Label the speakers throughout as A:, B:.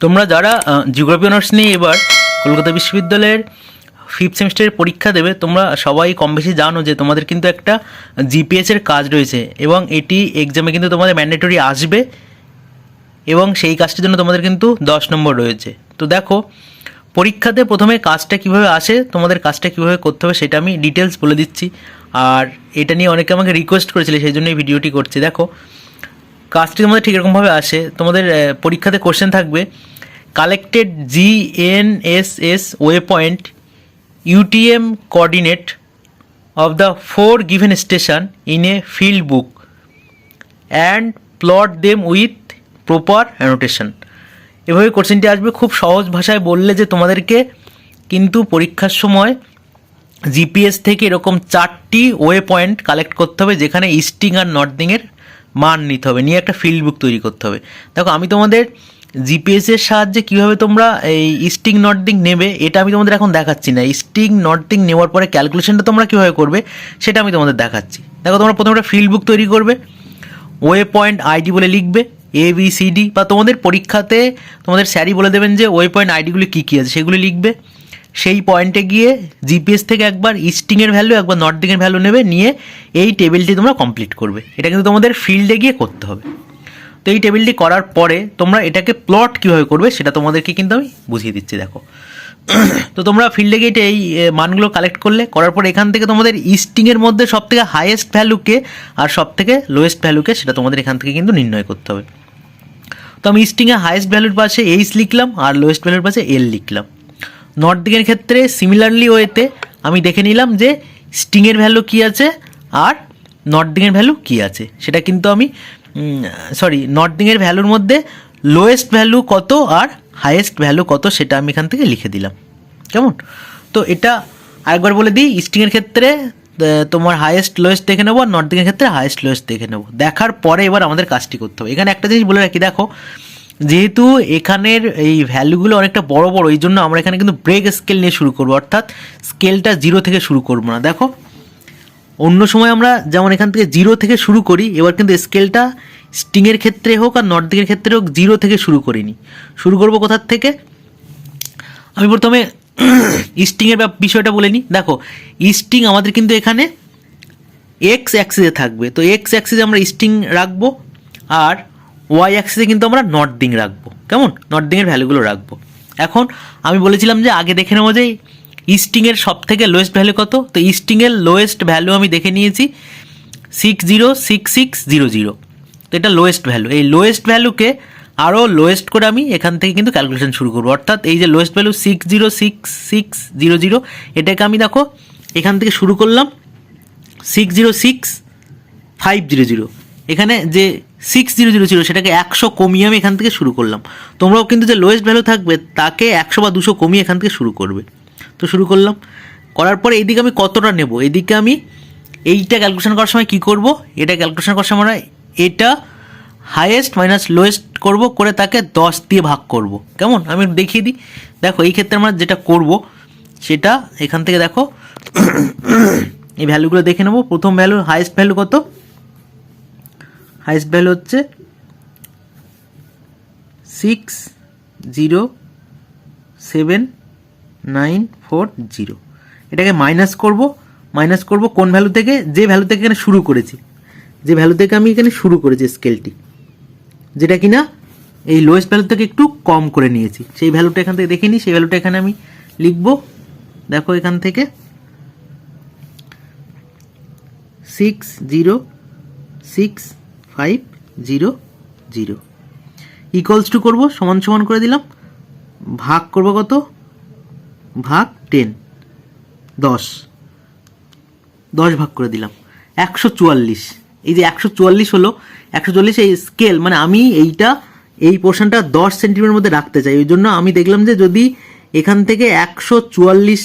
A: তোমরা যারা geography honours নিয়ে এবার কলকাতা বিশ্ববিদ্যালয়ের ফিফথ সেমিস্টারের পরীক্ষা দেবে, তোমরা সবাই কম বেশি জানো যে তোমাদের কিন্তু একটা জিপিএসের কাজ রয়েছে এবং এটি এক্সামে কিন্তু তোমাদের ম্যান্ডেটরি আসবে এবং সেই কাজটির জন্য তোমাদের কিন্তু দশ নম্বর রয়েছে। তো দেখো, পরীক্ষাতে প্রথমে কাজটা কীভাবে আসে, তোমাদের কাজটা কীভাবে করতে হবে সেটা আমি ডিটেলস বলে দিচ্ছি। আর এটা নিয়ে অনেকে আমাকে রিকোয়েস্ট করেছিলে, সেই জন্য এই ভিডিওটি করছি। দেখো কাজটি তোমাদের ঠিক এরকমভাবে আসে। তোমাদের পরীক্ষাতে কোশ্চেন থাকবে। Collected G N S S waypoint UTM coordinate of the four given station in a field book and plot them with proper annotation এভাবে কোশ্চেনটি আসবে। খুব সহজ ভাষায় বললে যে তোমাদেরকে কিন্তু পরীক্ষার সময় জিপিএস থেকে এরকম চারটি ওয়ে পয়েন্ট কালেক্ট করতে হবে, যেখানে ইস্টিং আর নর্থিংয়ের মান নিতে হবে, নিয়ে একটা ফিল্ড বুক তৈরি করতে হবে। দেখো, আমি তোমাদের জিপিএস এর সাহায্যে কীভাবে তোমরা এই ইস্টিং নর্থিং নেবে, এটা আমি তোমাদের এখন দেখাচ্ছি না। ইস্টিং নর্থিং নেওয়ার পরে ক্যালকুলেশনটা তোমরা কীভাবে করবে, সেটা আমি তোমাদের দেখাচ্ছি। দেখো, তোমরা প্রথমে একটা ফিল্ড বুক তৈরি করবে ওয়ে পয়েন্ট আইডি বলে লিখবে এ বি সি ডি বা তোমাদের পরীক্ষাতে তোমাদের স্যারই বলে দেবেন যে ওয়ে পয়েন্ট আইডিগুলি কী কী আছে, সেগুলি লিখবে। সেই পয়েন্টে গিয়ে জিপিএস থেকে একবার ইস্টিংয়ের ভ্যালু একবার নর্থিংয়ের ভ্যালু নেবে, নিয়ে এই টেবিলটি তোমরা কমপ্লিট করবে। এটা কিন্তু তোমাদের ফিল্ডে গিয়ে করতে হবে। তো এই টেবিলটি করার পরে তোমরা এটাকে প্লট কীভাবে করবে সেটা তোমাদেরকে কিন্তু আমি বুঝিয়ে দিচ্ছি, দেখো। তো তোমরা ফিল্ডে গিয়ে এই মানগুলো কালেক্ট করলে, করার পর এখান থেকে তোমাদের ইস্টিংয়ের মধ্যে সব থেকে হাইয়েস্ট ভ্যালুকে আর সব থেকে লোয়েস্ট ভ্যালুকে সেটা তোমাদের এখান থেকে কিন্তু নির্ণয় করতে হবে। তো আমি ইস্টিংয়ে হাইয়েস্ট ভ্যালুর পাশে এইচ লিখলাম আর লোয়েস্ট ভ্যালুর পাশে এল লিখলাম। নর্থিংয়ের ক্ষেত্রে সিমিলারলি ওয়েতে আমি দেখে নিলাম যে স্টিংয়ের ভ্যালু কী আছে আর নর্থিংয়ের ভ্যালু কী আছে। সেটা কিন্তু আমি সরি নর্থিংয়ের ভ্যালুর মধ্যে লোয়েস্ট ভ্যালু কত আর হাইয়েস্ট ভ্যালু কত সেটা আমি এখান থেকে লিখে দিলাম। কেমন? তো এটা আরেকবার বলে দিই স্টিংয়ের ক্ষেত্রে তোমার হাইয়েস্ট লোয়েস্ট দেখে নেব আর নর্থিংয়ের ক্ষেত্রে হাইয়েস্ট লোয়েস্ট দেখে নেব। দেখার পরে এবার আমাদের কাজটি করতে হবে। এখানে একটা জিনিস বলে রাখি, দেখো যেহেতু এখানের এই ভ্যালুগুলো অনেকটা বড় বড়, এই জন্য আমরা এখানে কিন্তু ব্রেক স্কেল নিয়ে শুরু করব। অর্থাৎ স্কেলটা জিরো থেকে শুরু করব না। দেখো, অন্য সময় আমরা যেমন এখান থেকে জিরো থেকে শুরু করি, এবার কিন্তু স্কেলটা স্টিংয়ের ক্ষেত্রে হোক আর নর্থিংয়ের ক্ষেত্রে হোক জিরো থেকে শুরু করিনি। শুরু করব কোথার থেকে? আমি প্রথমে ইস্টিংয়ের বিষয়টা বলে নিই। দেখো ইস্টিং আমাদের কিন্তু এখানে এক্স অ্যাক্সিসে থাকবে। তো এক্স অ্যাক্সিসে আমরা স্টিং রাখব, আর ওয়াই অ্যাক্সিসে কিন্তু আমরা নর্থিং রাখব। কেমন? নর্থিংয়ের ভ্যালুগুলো রাখব। এখন আমি বলেছিলাম যে আগে দেখে নেব যে ইস্টিংয়ের সব থেকে লোয়েস্ট ভ্যালু কত? তো ইস্টিংয়ের লোয়েস্ট ভ্যালু আমি দেখে নিয়েছি six zero six six zero zero তো এটা লোয়েস্ট ভ্যালু এই লোয়েস্ট ভ্যালুকে আরও লোয়েস্ট করে আমি এখান থেকে কিন্তু ক্যালকুলেশন শুরু করব। অর্থাৎ এই যে lowest value six zero six six zero zero এটাকে আমি দেখো, এখান থেকে শুরু করলাম six zero six five zero zero এখানে যে সিক্স জিরো জিরো ছিল, সেটাকে একশো কমিয়ে আমি এখান থেকে শুরু করলাম। তোমরাও কিন্তু যে লোয়েস্ট ভ্যালু থাকবে, তাকে একশো বা দুশো কমিয়ে এখান থেকে শুরু করবে। তো শুরু করলাম। করার পরে এইদিকে আমি কতটা নেব? এদিকে আমি এইটা ক্যালকুলেশন করার সময় কি করব? এটা ক্যালকুলেশন করার সময় আমরা এটা হাইয়েস্ট মাইনাস লোয়েস্ট করব, করে তাকে দশ দিয়ে ভাগ করব। কেমন? আমি দেখিয়ে দিই। দেখো, এই ক্ষেত্রে আমরা যেটা করব, সেটা এখান থেকে দেখো, এই ভ্যালুগুলো দেখে নেব। প্রথম ভ্যালু হাইয়েস্ট ভ্যালু কত? হাইয়েস্ট ভ্যালু হচ্ছে six zero seven nine four zero. এটাকে মাইনাস করব মাইনাস করব কোন ভ্যালু থেকে? যে ভ্যালু থেকে এখানে শুরু করেছি। যে ভ্যালু থেকে আমি এখানে শুরু করেছি স্কেলটি। যেটা কিনা এই লোয়েস্ট ভ্যালু থেকে একটু কম করে নিয়েছি। সেই ভ্যালুটা এখান থেকে দেখে নিই সেই ভ্যালুটা এখানে আমি লিখব। দেখো এখান থেকে six zero six five zero zero equals to করব, সমান সমান করে দিলাম। ভাগ করব কত? ভাগ টেন দশ। দশ ভাগ করে দিলাম। একশো চুয়াল্লিশ। এই যে একশো চুয়াল্লিশ হলো, একশো চুয়াল্লিশ এই স্কেল মানে আমি এইটা, এই পোর্শনটা দশ সেন্টিমিটার মধ্যে রাখতে চাই। ওই জন্য আমি দেখলাম যে যদি এখান থেকে একশো চুয়াল্লিশ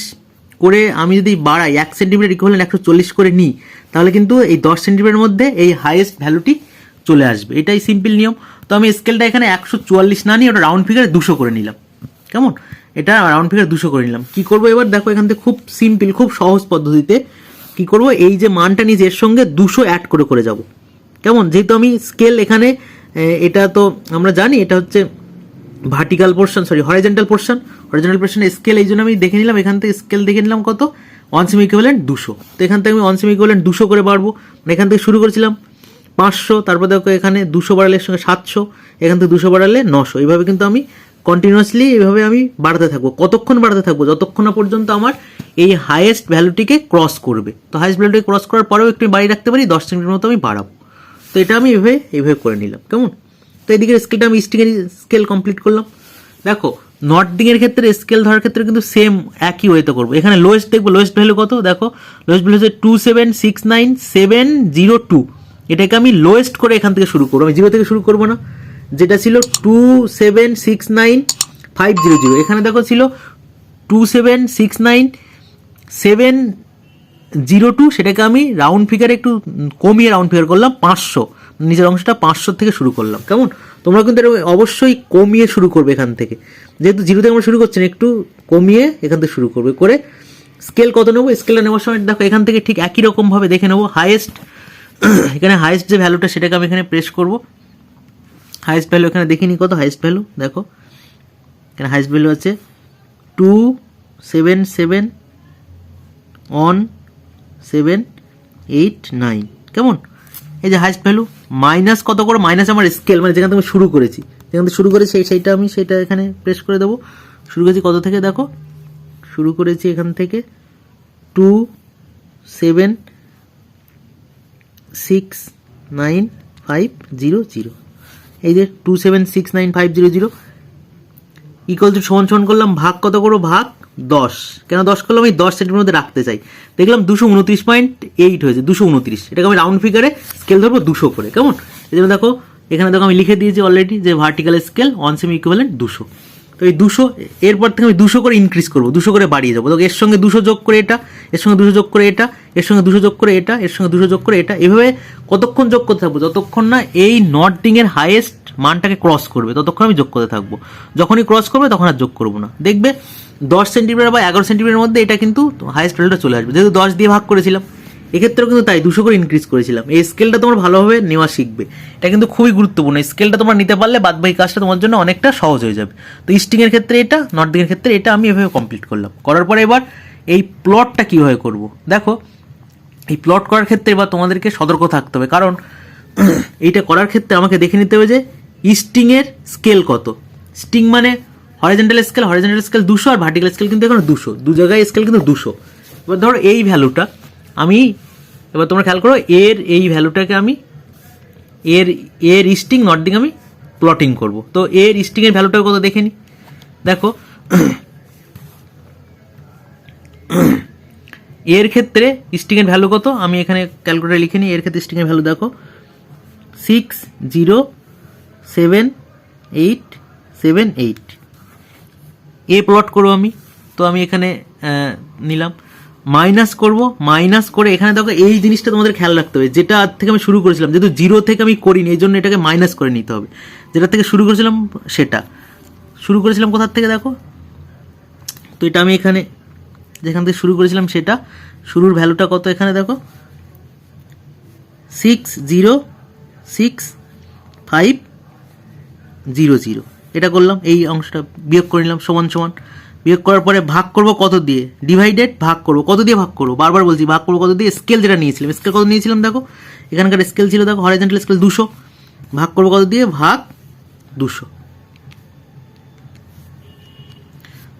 A: করে আমি যদি বাড়াই, এক সেন্টিমিটার ইকুয়ালেন্ট একশো চল্লিশ করে নিই, তাহলে কিন্তু এই দশ সেন্টিমিটারের মধ্যে এই হাইয়েস্ট ভ্যালুটি চলে আসবে। এটাই সিম্পল নিয়ম। তো আমি স্কেলটা এখানে একশো চুয়াল্লিশ না নিয়ে ওটা রাউন্ড ফিগারে দুশো করে নিলাম। কেমন? এটা রাউন্ড ফিগার দুশো করে নিলাম। কি করব এবার? দেখো, এখান থেকে খুব সিম্পল খুব সহজ পদ্ধতিতে কি করব? এই যে মানটা নিয়েছি, এর সঙ্গে দুশো অ্যাড করে করে যাব। কেমন? যেহেতু আমি স্কেল এখানে এটা তো আমরা জানি, এটা হচ্ছে vertical portion sorry horizontal portion horizontal portion scale এই জন্য আমি দেখে নিলাম, এখান থেকে স্কেল দেখে নিলাম কত? ওয়ান সেমি ইকুইভ্যালেন্ট দুশো। তো এখান থেকে আমি ওয়ান সেমি ইকুইভ্যালেন্ট দুশো করে বাড়বো। মানে এখান থেকে শুরু করেছিলাম পাঁচশো, তারপর দেখো এখানে দুশো বাড়ালে এর সঙ্গে সাতশো, এখান থেকে দুশো বাড়ালে নশো। এইভাবে কিন্তু আমি কন্টিনিউয়াসলি এইভাবে আমি বাড়াতে থাকব। কতক্ষণ বাড়াতে থাকব? যতক্ষণ না পর্যন্ত আমার এই হাইয়েস্ট ভ্যালুটিকে ক্রস করবে। তো হাইয়েস্ট ভ্যালুটিকে ক্রস করার পরেও একটু বাড়িয়ে রাখতে পারি, দশ সেকেন্ডের মতো আমি বাড়াবো। তো এটা আমি এভাবে এইভাবে করে নিলাম। কেমন? তো এদিকে স্কেলটা আমি স্টিংয়ের স্কেল কমপ্লিট করলাম। দেখো নর্ডিংয়ের ক্ষেত্রে স্কেল ধরার ক্ষেত্রে কিন্তু সেম একই ওয়েতে করব। এখানে লোয়েস্ট দেখব লোয়েস্ট ভ্যালু কত? দেখো লোয়েস্ট ভ্যালু হচ্ছে two seven six nine seven zero two এটাকে আমি লোয়েস্ট করে এখান থেকে শুরু করব। আমি জিরো থেকে শুরু করব না। যেটা ছিল two seven six nine five zero zero এখানে দেখো ছিল two seven six nine seven zero two সেটাকে আমি রাউন্ড ফিগারে একটু কমিয়ে রাউন্ড ফিগার করলাম পাঁচশো। নিজের অংশটা পাঁচশো থেকে শুরু করলাম। কেমন? তোমরা কিন্তু অবশ্যই কমিয়ে শুরু করবে এখান থেকে। যেহেতু জিরো থেকে আমরা শুরু করছি না, একটু কমিয়ে এখান থেকে শুরু করবে। করে স্কেল কত নেব? স্কেলটা নেওয়ার সময় দেখো এখান থেকে ঠিক একই রকমভাবে দেখে নেব। হাইয়েস্ট এখানে হাইয়েস্ট যে ভ্যালুটা সেটাকে আমি এখানে প্রেস করব। হাইস্ট ভ্যালু এখানে দেখিনি কত? হাইস্ট ভ্যালু দেখো। এখানে হাইস্ট ভ্যালু আছে two seven seven one seven eight nine কেমন? এই যে হাইস্ট ভ্যালু মাইনাস কত করে? মাইনাস আমার স্কেল মানে যেখান থেকে শুরু করেছি। যেখান থেকে শুরু করেছি, সেই সেইটা আমি সেটা এখানে প্রেস করে দেবো। শুরু করেছি কত থেকে? দেখো। শুরু করেছি এখান থেকে two seven six nine five zero zero এই যে two seven six nine five zero zero equal to সমান সমান করলাম, ভাগ কত করো ভাগ দশ। কেন দশ করলাম? আমি দশ সেন্টিমিটার মধ্যে রাখতে চাই। দেখলাম দুশো উনত্রিশ পয়েন্ট এইট হয়েছে, দুশো উনত্রিশ। এটাকে আমি রাউন্ড ফিগারে স্কেল ধরবো দুশো করে, কেমন? এই দেখো, এখানে দেখো আমি লিখে দিয়েছি অলরেডি যে vertical scale one semi equivalent দুশো। তো এই দুশো, এরপর থেকে আমি দুশো করে ইনক্রিজ করব, দুশো করে বাড়িয়ে যাব তো এর সঙ্গে দুশো যোগ করে এটা, এর সঙ্গে দুশো যোগ করে এটা, এর সঙ্গে দুশো যোগ করে এটা, এর সঙ্গে দুশো যোগ করে এটা, এভাবে কতক্ষণ যোগ করতে থাকব? যতক্ষণ না এই নটিংয়ের হাইয়েস্ট মানটাকে ক্রস করবে, ততক্ষণ আমি যোগ করতে থাকব। যখনই ক্রস করবে, তখন আর যোগ করব না। দেখবে, দশ সেন্টিমিটার বা এগারো সেন্টিমিটার মধ্যে এটা কিন্তু হাইয়েস্ট ভ্যালুটা চলে আসবে। যেহেতু দশ দিয়ে ভাগ করেছিলাম এক্ষেত্রেও কিন্তু তাই, দুশো করে ইনক্রিজ করেছিলাম। এই স্কেলটা তোমার ভালোভাবে নেওয়া শিখবে। এটা কিন্তু খুবই গুরুত্বপূর্ণ। স্কেলটা তোমরা নিতে পারলে বাদবাকি কাজটা তোমার জন্য অনেকটা সহজ হয়ে যাবে। তো ইস্টিংয়ের ক্ষেত্রে এটা নর্দিংয়ের ক্ষেত্রে এটা আমি এভাবে কমপ্লিট করলাম। করার পরে এবার এই প্লটটা কীভাবে করব? দেখো, এই প্লট করার ক্ষেত্রে এবার তোমাদেরকে সতর্ক থাকতে হবে। কারণ এইটা করার ক্ষেত্রে আমাকে দেখে নিতে হবে যে ইস্টিংয়ের স্কেল কত। স্টিং মানে হরিজেন্টাল স্কেল হরিজেন্টাল স্কেল দুশো আর ভার্টিক্যাল স্কেল কিন্তু এখন দুশো। দু জায়গায় স্কেল কিন্তু দুশো। এবার ধরো এই ভ্যালুটা আমি, এবার তোমরা খেয়াল করো, এর এই ভ্যালুটাকে আমি, এর এর স্টিং নটিং আমি প্লটিং করব। তো এর স্টিংয়ের ভ্যালুটা কত দেখে নি? দেখো, এর ক্ষেত্রে স্টিংয়ের ভ্যালু কত? আমি এখানে ক্যালকুলেটার লিখে নিই, এর ক্ষেত্রে স্টিংয়ের ভ্যালু দেখো six zero seven eight seven eight এ প্লট করব আমি, তো আমি এখানে নিলাম। মাইনাস করব, মাইনাস করে এখানে দেখো এই জিনিসটা তোমাদের খেয়াল রাখতে হবে। যেটা থেকে আমি শুরু করেছিলাম, যেহেতু জিরো থেকে আমি করিনি, এই জন্য এটাকে মাইনাস করে নিতে হবে। যেটা থেকে শুরু করেছিলাম, সেটা। শুরু করেছিলাম কোথার থেকে দেখো? তো এটা আমি এখানে, যেখান থেকে শুরু করেছিলাম সেটা। শুরুর ভ্যালুটা কত এখানে দেখো? Six zero six five zero zero এটা করলাম, এই অংশটা বিয়োগ করে নিলাম, সমান সমান। বিয়োগ করার পরে ভাগ করব কত দিয়ে? ডিভাইডেড ভাগ করব। কত দিয়ে ভাগ করব? বারবার বলছি ভাগ করব কত দিয়ে? স্কেল যেটা নিয়েছিলাম। স্কেল কত নিয়েছিলাম দেখো? এখানকার স্কেল ছিল দেখো হরিজেন্টাল স্কেল দুশো। ভাগ করব কত দিয়ে? ভাগ দুশো।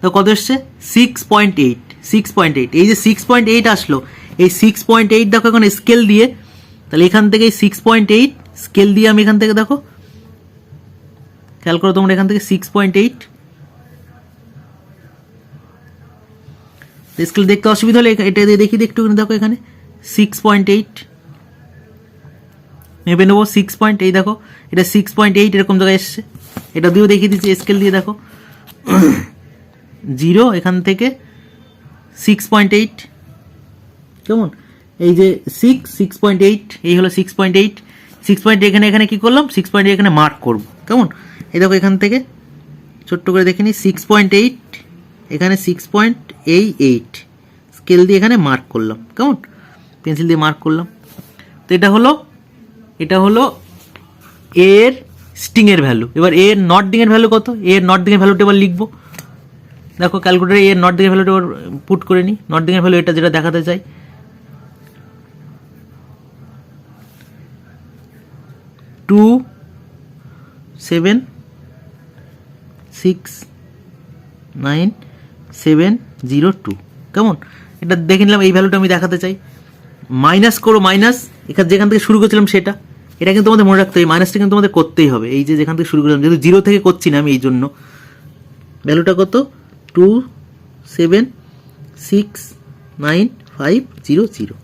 A: তো কত এসছে? Six point eight six point eight এই যে সিক্স পয়েন্ট এইট আসলো, এই সিক্স পয়েন্ট এইট দেখো এখন স্কেল দিয়ে, তাহলে এখান থেকে এই সিক্স পয়েন্ট এইট স্কেল দিয়ে আমি এখান থেকে দেখো, খেয়াল করো তোমরা এখান থেকে সিক্স পয়েন্ট এইট স্কেল দেখতে অসুবিধা হলে এটা- দিয়ে দেখি একটু দেখো এখানে সিক্স পয়েন্ট এইট মেপে নেব সিক্স পয়েন্ট এই দেখো এটা সিক্স পয়েন্ট এইট এরকম জায়গায় এসছে এটা দিয়েও দেখিয়ে দিচ্ছি স্কেল দিয়ে দেখো জিরো এখান থেকে সিক্স পয়েন্ট এইট কেমন এই যে সিক্স সিক্স পয়েন্ট এইট এই হলো six point eight six point এখানে এখানে কী করলাম সিক্স পয়েন্ট এখানে মার্ক করব কেমন এই দেখো এখান থেকে ছোট্ট করে দেখে নিই সিক্স পয়েন্ট এইট এখানে সিক্স পয়েন্ট এই এইট স্কেল দিয়ে এখানে মার্ক করলাম। কেমন? পেন্সিল দিয়ে মার্ক করলাম। তো এটা হলো এটা হলো এর স্টিংয়ের ভ্যালু এবার এর নট ডিংয়ের ভ্যালু কত? এর নট ডিংয়ের ভ্যালুটা এবার লিখব। দেখো ক্যালকুলেটারে এর নট ডিংয়ের ভ্যালুটা এবার পুট করে নিই। নট ডিংয়ের ভ্যালু এটা যেটা দেখাতে চাই। Two seven six nine seven zero two কেমন? এটা দেখে নিলাম, এই ভ্যালুটা আমি দেখাতে চাই। মাইনাস করো মাইনাস এখান যেখান থেকে শুরু করেছিলাম সেটা। এটা কিন্তু তোমাদের মনে রাখতে হবে মাইনাসটা কিন্তু তোমাদের করতেই হবে। এই যে যেখান থেকে শুরু করলাম, যেহেতু জিরো থেকে করছি না আমি এই জন্য। ভ্যালুটা কত? Two seven six nine five zero zero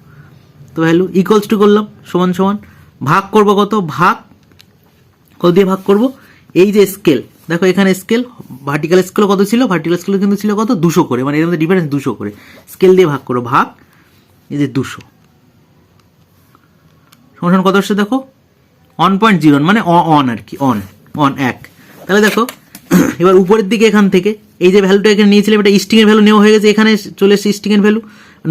A: তো ভ্যালু ইকুয়ালস টু করলাম, সমান সমান। ভাগ করব কত? ভাগ কত দিয়ে ভাগ করব? এই যে স্কেল দেখো এখানে স্কেল ভার্টিক্যাল স্কেল কত ছিল? ভার্টিক্যাল স্কেল কিন্তু ছিল কত? দুশো করে। মানে এর মধ্যে ডিফারেন্স দুশো করে। স্কেল দিয়ে ভাগ করো। ভাগ, এই যে দুশো। সমান কত আসছে দেখো? ওয়ান পয়েন্ট জিরো মানে অন আর কি অন অন এক। তাহলে দেখো, এবার উপরের দিকে এখান থেকে, এই যে ভ্যালুটা এখানে নিয়েছিলাম, এটা স্টিং এর ভ্যালু নেওয়া হয়ে গেছে, এখানে চলে এসেছে স্টিং এর ভ্যালু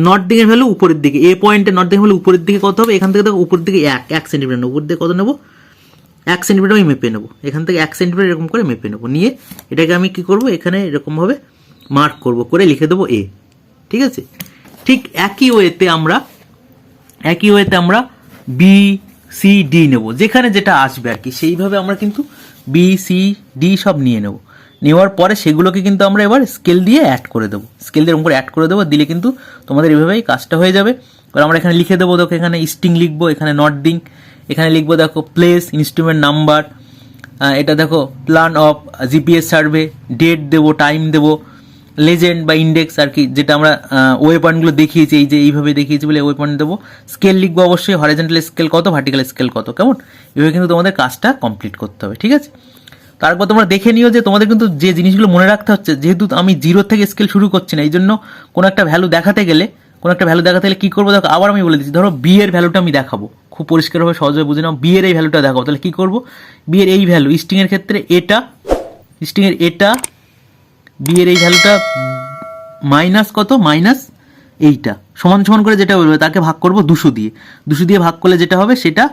A: নট এর ভ্যালু উপরের দিকে। এ পয়েন্টে নট ডিং ভ্যালু উপরের দিকে কত হবে? এখান থেকে দেখো, উপরের দিকে এক এক সেন্টিমিটার উপর দিকে কত নেব? এক সেন্টিমিটার আমি মেপে নেব। এখান থেকে এক সেন্টিমিটার এরকম করে মেপে নেব। নিয়ে এটাকে আমি কি করব? এখানে এরকমভাবে মার্ক করব। করে লিখে দেবো এ ঠিক আছে? ঠিক একই ওয়েতে আমরা, একই ওয়েতে আমরা বি সি ডি নেব। যেখানে যেটা আসবে আর কি, সেইভাবে আমরা কিন্তু বি সি ডি সব নিয়ে নেব। নেওয়ার পরে সেগুলোকে কিন্তু আমরা এবার স্কেল দিয়ে অ্যাড করে দেবো। স্কেল দিয়ে এরকম করে অ্যাড করে দেবো, দিলে কিন্তু তোমাদের এভাবেই কাজটা হয়ে যাবে। এবার আমরা এখানে লিখে দেবো তোকে এখানে স্টিং লিখব, এখানে নট ডিং এখানে লিখব দেখো প্লেস ইনস্ট্রুমেন্ট নাম্বার এটা দেখো plan of GPS survey date দেবো টাইম দেবো লেজেন্ড বা ইন্ডেক্স আর কি, যেটা আমরা ওয়ে পয়েন্টগুলো দেখিয়েছি, এই যে এইভাবে দেখিয়েছি বলে ওয়ে পয়েন্ট দেবো। স্কেল লিখব অবশ্যই হরিজেন্টাল স্কেল কত ভার্টিক্যাল স্কেল কত, কেমন? এভাবে কিন্তু তোমাদের কাজটা কমপ্লিট করতে হবে, ঠিক আছে? তারপর তোমরা দেখে নিও যে তোমাদের কিন্তু যে জিনিসগুলো মনে রাখতে হচ্ছে, যেহেতু আমি জিরো থেকে স্কেল শুরু করছি না এই জন্য কোনো একটা ভ্যালু দেখাতে গেলে, কোনো একটা ভ্যালু দেখাতে গেলে কী করব দেখো, আবার আমি বলে দিচ্ছি, ধরো বি এর ভ্যালুটা আমি দেখাবো। খুব পরিষ্কারভাবে সহজে বুঝে নাও। বিয়ের এই ভ্যালুটা দেখাবো তাহলে কী করব? বিয়ের এই ভ্যালু স্টিংয়ের ক্ষেত্রে এটা স্টিংয়ের এটা বিয়ের এই ভ্যালুটা মাইনাস কত? মাইনাস এইটা। সমান সমান করে যেটা বলবে, তাকে ভাগ করব দুশো দিয়ে। দুশো দিয়ে ভাগ করলে যেটা হবে, সেটা,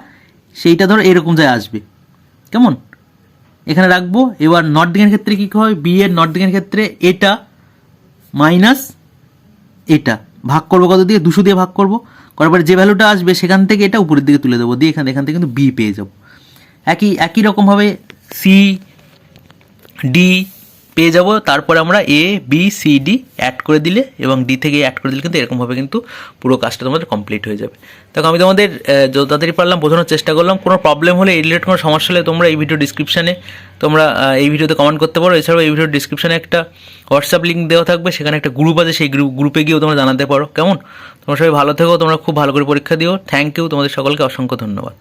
A: সেইটা ধরো এরকম যায় আসবে। কেমন? এখানে রাখব। এবার নর্থ দিকের ক্ষেত্রে কী হবে বি এর নট দিকের ক্ষেত্রে এটা মাইনাস এটা। ভাগ করব কত দিয়ে? দুশো দিয়ে ভাগ করব। করার পরে যে ভ্যালুটা আসবে সেখান থেকে এটা উপরের দিকে তুলে দেবো। দিয়ে এখান এখান থেকে কিন্তু বি পেয়ে যাব। একই একই রকমভাবে সি ডি পেয়ে যাব। তারপরে আমরা A B C D add করে দিলে এবং ডি থেকে অ্যাড করে দিলে কিন্তু এরকমভাবে কিন্তু পুরো কাজটা তোমাদের কমপ্লিট হয়ে যাবে। দেখো, আমি তোমাদের যত তাড়াতাড়ি পারলাম বোঝানোর চেষ্টা করলাম। কোনো প্রবলেম হলে এই রিলেটেড কোনো সমস্যা হলে তোমরা এই ভিডিও ডিসক্রিপশানে তোমরা এই ভিডিওতে কমেন্ট করতে পারো। এছাড়াও এই ভিডিওর ডিসক্রিপশানে একটা হোয়াটসঅ্যাপ লিঙ্ক দেওয়া থাকবে। সেখানে একটা গ্রুপ আছে, সেই গ্রুপ গ্রুপে গিয়েও তোমরা জানাতে পারো। কেমন? তোমরা সবাই ভালো থেকো, তোমরা খুব ভালো করে পরীক্ষা দিও। থ্যাংক ইউ তোমাদের সকলকে অসংখ্য ধন্যবাদ।